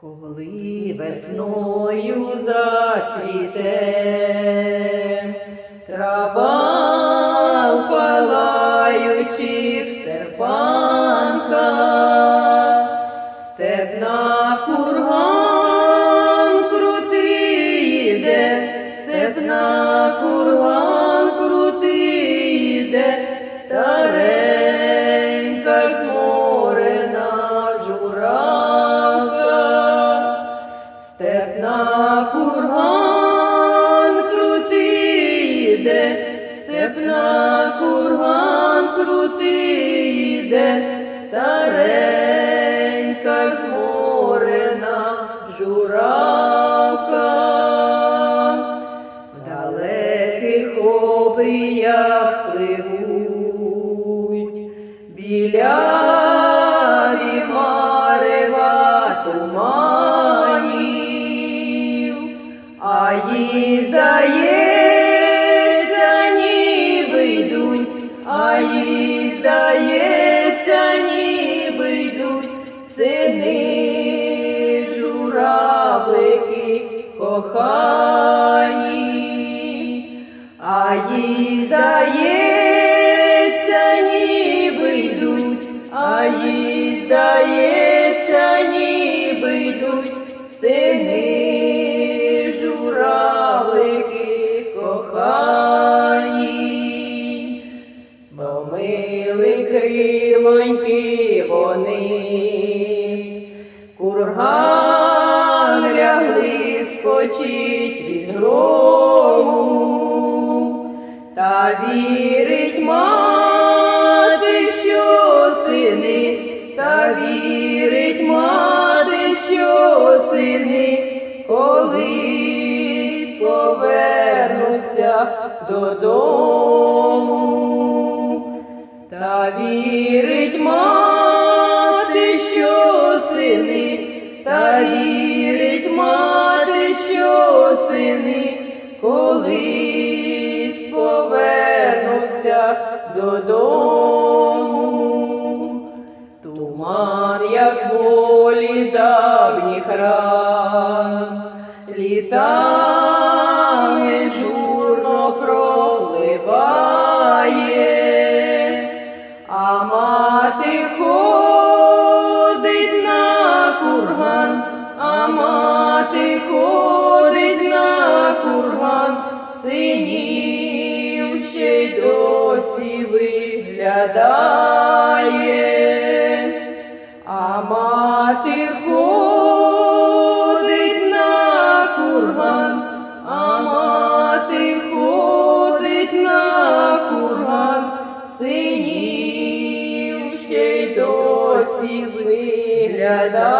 Коли весною зацвіте трава в палаючих серпанках, степна курган крутий іде, степна курган крутий іде, старенька Степна курган крутий іде, степна курган крутий іде, старенька зморена журавка. В далеких обріях пливуть біляві а їй здається, ніби йдуть, а їй здається, ніби йдуть сини журавлики кохані, а їй здається, ніби йдуть, а їй здається, Сломили крилоньки вони, курган лягли спочить від грому, та вірить мати, що сини, та вірить мати, що сини, колись повернуться додому. Вірить мати, що сини, та вірить мати, що сини, колись повернуться додому. Туман, як болі давніх ран, літами ходить а мати ходить на курган, синів ще й досі виглядає, а мати ще виглядає.